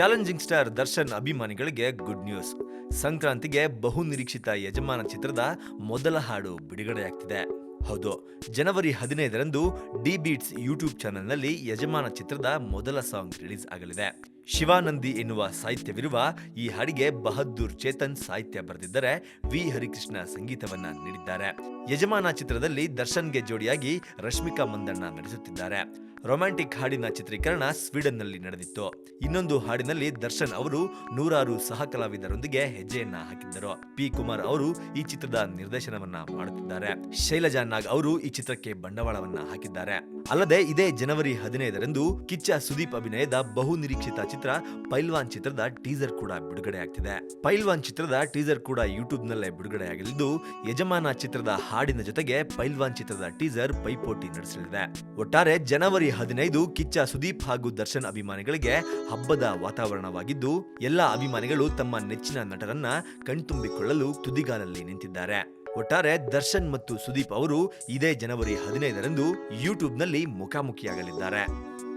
Challenging star Darshan ಅಭಿಮಾನಿಗಳಿಗೆ good news. ಸಂಕ್ರಾಂತಿಗೆ ಬಹು ನಿರೀಕ್ಷಿತ ಯಜಮಾನ ಚಿತ್ರದ ಮೊದಲ ಹಾಡು ಬಿಡುಗಡೆಯಾಗ್ತಿದೆ. ಹೌದು, ಜನವರಿ ಹದಿನೈದರಂದು ಡಿ ಬೀಟ್ಸ್ ಯೂಟ್ಯೂಬ್ ಚಾನೆಲ್ನಲ್ಲಿ ಯಜಮಾನ ಚಿತ್ರದ ಮೊದಲ ಸಾಂಗ್ ರಿಲೀಸ್ ಆಗಲಿದೆ. ಶಿವಾನಂದಿ ಎನ್ನುವ ಸಾಹಿತ್ಯವಿರುವ ಈ ಹಾಡಿಗೆ ಬಹದ್ದೂರ್ ಚೇತನ್ ಸಾಹಿತ್ಯ ಬರೆದಿದ್ದರೆ ವಿ ಹರಿಕೃಷ್ಣ ಸಂಗೀತವನ್ನ ನೀಡಿದ್ದಾರೆ. ಯಜಮಾನ ಚಿತ್ರದಲ್ಲಿ ದರ್ಶನ್ಗೆ ಜೋಡಿಯಾಗಿ ರಶ್ಮಿಕಾ ಮಂದಣ್ಣ ನಡೆಸುತ್ತಿದ್ದಾರೆ ರೊಮ್ಯಾಂಟಿಕ್ ಹಾಡಿನ ಚಿತ್ರೀಕರಣ ಸ್ವೀಡನ್ನಲ್ಲಿ ನಡೆದಿತ್ತು. ಇನ್ನೊಂದು ಹಾಡಿನಲ್ಲಿ ದರ್ಶನ್ ಅವರು ನೂರಾರು ಸಹ ಕಲಾವಿದರೊಂದಿಗೆ ಹೆಜ್ಜೆಯನ್ನ ಹಾಕಿದ್ದರು. ಪಿ. ಕುಮಾರ್ ಅವರು ಈ ಚಿತ್ರದ ನಿರ್ದೇಶನವನ್ನ ಮಾಡುತ್ತಿದ್ದಾರೆ. ಶೈಲಜಾ ನಾಗ್ ಅವರು ಈ ಚಿತ್ರಕ್ಕೆ ಬಂಡವಾಳವನ್ನ ಹಾಕಿದ್ದಾರೆ. ಅಲ್ಲದೆ ಇದೇ ಜನವರಿ ಹದಿನೈದರಂದು ಕಿಚ್ಚ ಸುದೀಪ್ ಅಭಿನಯದ ಬಹು ನಿರೀಕ್ಷಿತ ಚಿತ್ರ ಪೈಲ್ವಾನ್ ಚಿತ್ರದ ಟೀಸರ್ ಕೂಡ ಬಿಡುಗಡೆ ಆಗ್ತಿದೆ ಪೈಲ್ವಾನ್ ಚಿತ್ರದ ಟೀಸರ್ ಕೂಡ ಯೂಟ್ಯೂಬ್ ನಲ್ಲೇ ಬಿಡುಗಡೆಯಾಗಲಿದ್ದು, ಯಜಮಾನ ಚಿತ್ರದ ಹಾಡಿನ ಜೊತೆಗೆ ಪೈಲ್ವಾನ್ ಚಿತ್ರದ ಟೀಸರ್ ಪೈಪೋಟಿ ನಡೆಸಲಿದೆ. ಒಟ್ಟಾರೆ ಜನವರಿ ಹದಿನೈದು ಕಿಚ್ಚ ಸುದೀಪ್ ಹಾಗೂ ದರ್ಶನ್ ಅಭಿಮಾನಿಗಳಿಗೆ ಹಬ್ಬದ ವಾತಾವರಣವಾಗಿದ್ದು, ಎಲ್ಲ ಅಭಿಮಾನಿಗಳು ತಮ್ಮ ನೆಚ್ಚಿನ ನಟರನ್ನ ಕಣ್ತುಂಬಿಕೊಳ್ಳಲು ತುದಿಗಾಲಲ್ಲಿ ನಿಂತಿದ್ದಾರೆ. ಒಟ್ಟಾರೆ ದರ್ಶನ್ ಮತ್ತು ಸುದೀಪ್ ಅವರು ಇದೇ ಜನವರಿ ಹದಿನೈದರಂದು ಯೂಟ್ಯೂಬ್ನಲ್ಲಿ ಮುಖಾಮುಖಿಯಾಗಲಿದ್ದಾರೆ.